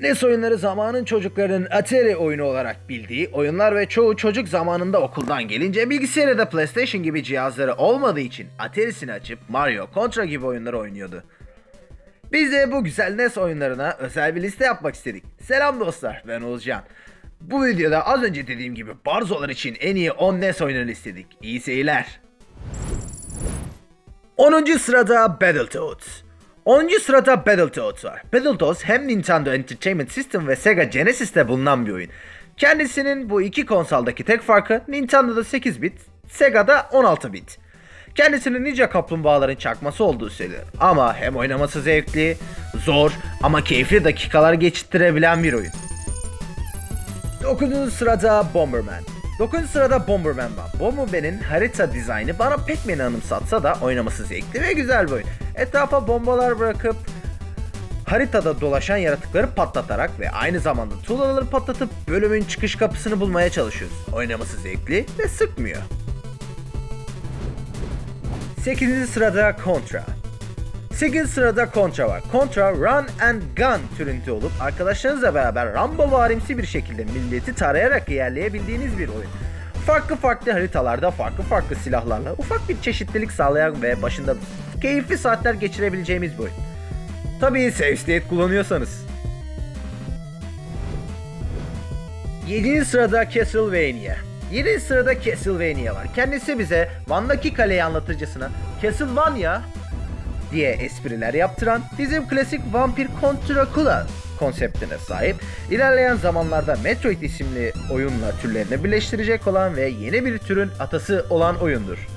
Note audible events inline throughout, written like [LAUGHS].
NES oyunları zamanın çocuklarının Atari oyunu olarak bildiği oyunlar ve çoğu çocuk zamanında okuldan gelince bilgisayar ya da PlayStation gibi cihazları olmadığı için Atari'sini açıp Mario, Contra gibi oyunları oynuyordu. Biz de bu güzel NES oyunlarına özel bir liste yapmak istedik. Selam dostlar, ben Oğuzcan. Bu videoda az önce dediğim gibi Barzolar için en iyi 10 NES oyununu listedik. İyi seyirler. 10. sırada Battletoads. 10. sırada Battletoads var. Battletoads hem Nintendo Entertainment System ve Sega Genesis'te bulunan bir oyun. Kendisinin bu iki konsoldaki tek farkı Nintendo'da 8 bit, Sega'da 16 bit. Kendisinin Ninja Kaplumbağaların çakması olduğu söylenir. Ama hem oynaması zevkli, zor ama keyifli dakikalar geçirtirebilen bir oyun. 9. sırada Bomberman. 9. sırada Bomberman var. Bomberman'in harita dizaynı bana Pac-Man'i anımsatsa da oynaması zevkli ve güzel bir oyun. Etrafa bombalar bırakıp haritada dolaşan yaratıkları patlatarak ve aynı zamanda tuğlaları patlatıp bölümün çıkış kapısını bulmaya çalışıyoruz. Oynaması zevkli ve sıkmıyor. 8. sırada Contra. 8 sırada Contra var. Contra Run and Gun türünde olup arkadaşlarınızla beraber Rambo varimsi bir şekilde milleti tarayarak ilerleyebildiğiniz bir oyun. Farklı farklı haritalarda farklı farklı silahlarla ufak bir çeşitlilik sağlayan ve başında keyifli saatler geçirebileceğimiz bir oyun. Tabii save state kullanıyorsanız. 7. sırada Castlevania. 7. sırada Castlevania var. Kendisi bize Van'daki kaleyi anlatıcısına Castlevania diye espriler yaptıran bizim klasik vampir Count Dracula konseptine sahip, ilerleyen zamanlarda Metroid isimli oyunla türlerini birleştirecek olan ve yeni bir türün atası olan oyundur.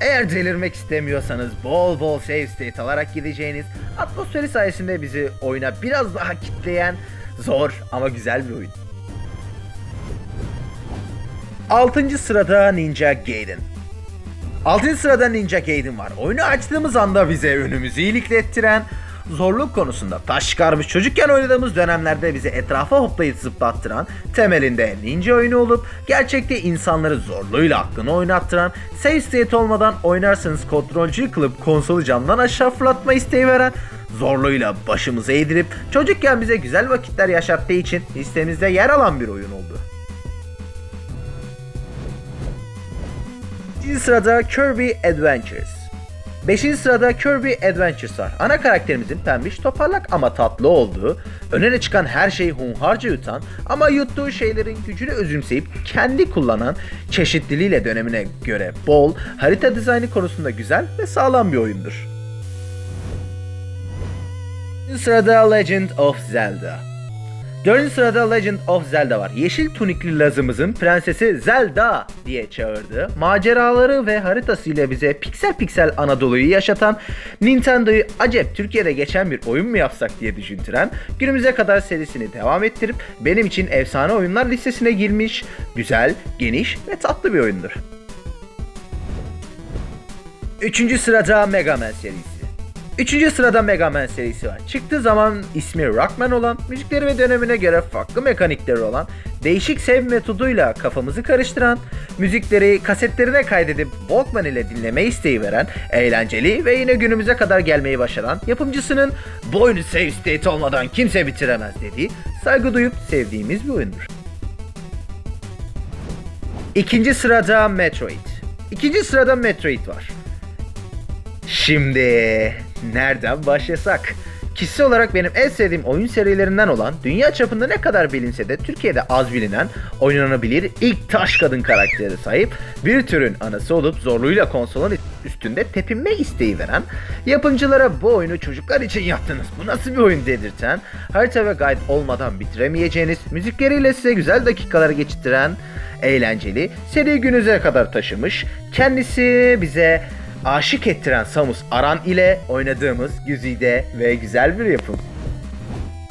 Eğer delirmek istemiyorsanız bol bol save state alarak gideceğiniz, atmosferi sayesinde bizi oyuna biraz daha kitleyen, zor ama güzel bir oyun. 6. sırada Ninja Gaiden. 6. sırada Ninja Gaiden var. Oyunu açtığımız anda bize önümüzü iyiliklettiren, zorluk konusunda taş çıkarmış çocukken oynadığımız dönemlerde bizi etrafa hoplayıp zıplattıran, temelinde ninja oyunu olup gerçekte insanları zorluğuyla aklını oynattıran, save state olmadan oynarsanız kontrolcüyü kılıp konsolu camdan aşağı fırlatma isteği veren, zorluğuyla başımıza eğdirip çocukken bize güzel vakitler yaşattığı için listemizde yer alan bir oyun oldu. 5. sırada Kirby Adventures. 5. sırada Kirby Adventures var. Ana karakterimizin pembiş, toparlak ama tatlı olduğu, önüne çıkan her şeyi hunharca yutan ama yuttuğu şeylerin gücünü özümseyip kendi kullanan, çeşitliliğiyle dönemine göre bol, harita dizaynı konusunda güzel ve sağlam bir oyundur. 4. sırada Legend of Zelda. 4. sırada Legend of Zelda var. Yeşil tunikli Laz'ımızın prensesi Zelda diye çağırdığı, maceraları ve haritasıyla bize piksel piksel Anadolu'yu yaşatan, Nintendo'yu acep Türkiye'de geçen bir oyun mu yapsak diye düşündüren, günümüze kadar serisini devam ettirip benim için efsane oyunlar listesine girmiş, güzel, geniş ve tatlı bir oyundur. 3. sırada Mega Man serisi. Üçüncü sırada Mega Man serisi var. Çıktığı zaman ismi Rockman olan, müzikleri ve dönemine göre farklı mekanikleri olan, değişik sev metoduyla kafamızı karıştıran, müzikleri kasetlerine kaydedip Walkman ile dinleme isteği veren, eğlenceli ve yine günümüze kadar gelmeyi başaran, yapımcısının bu oyunu save state olmadan kimse bitiremez dediği, saygı duyup sevdiğimiz bir oyundur. İkinci sırada Metroid. İkinci sırada Metroid var. Şimdi nereden başlasak? Kişisel olarak benim en sevdiğim oyun serilerinden olan dünya çapında ne kadar bilinse de Türkiye'de az bilinen, oynanabilir ilk taş kadın karakteri sahip bir türün anası olup zorluğuyla konsolun üstünde tepinme isteği veren, yapımcılara bu oyunu çocuklar için yaptınız bu nasıl bir oyun dedirten, harita ve guide olmadan bitiremeyeceğiniz, müzikleriyle size güzel dakikaları geçirtiren, eğlenceli, seri günümüze kadar taşımış, kendisi bize aşık ettiren Samus Aran ile oynadığımız güzide ve güzel bir yapım.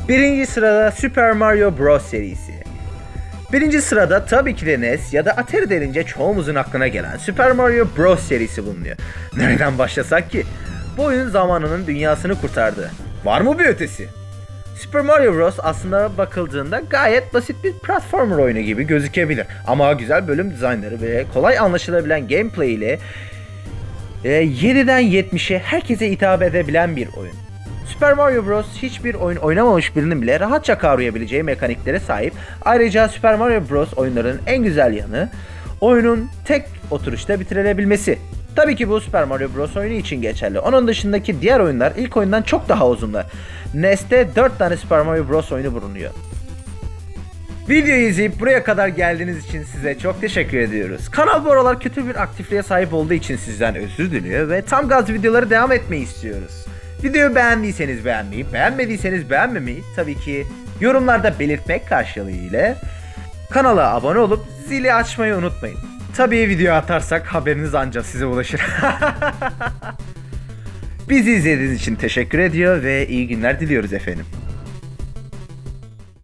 Birinci sırada Super Mario Bros. serisi. Birinci sırada tabii ki de NES ya da Atari denince çoğumuzun aklına gelen Super Mario Bros. serisi bulunuyor. [LAUGHS] Nereden başlasak ki? Bu oyun zamanının dünyasını kurtardı. Var mı bir ötesi? Super Mario Bros. aslında bakıldığında gayet basit bir platformer oyunu gibi gözükebilir. Ama güzel bölüm dizaynları ve kolay anlaşılabilen gameplay ile e, 7'den 70'e herkese hitap edebilen bir oyun. Super Mario Bros. hiçbir oyun oynamamış birinin bile rahatça kavrayabileceği mekaniklere sahip. Ayrıca Super Mario Bros. oyunların en güzel yanı oyunun tek oturuşta bitirilebilmesi. Tabii ki bu Super Mario Bros. oyunu için geçerli. Onun dışındaki diğer oyunlar ilk oyundan çok daha uzunlar. NES'te 4 tane Super Mario Bros. oyunu bulunuyor. Videoyu izleyip buraya kadar geldiğiniz için size çok teşekkür ediyoruz. Kanal bu aralar kötü bir aktifliğe sahip olduğu için sizden özür diliyor ve tam gaz videoları devam etmeyi istiyoruz. Videoyu beğendiyseniz beğenmeyi, beğenmediyseniz beğenmemeyi tabii ki yorumlarda belirtmek karşılığı ile kanala abone olup zili açmayı unutmayın. Tabii video atarsak haberiniz ancak size ulaşır. [LAUGHS] Bizi izlediğiniz için teşekkür ediyor ve iyi günler diliyoruz efendim.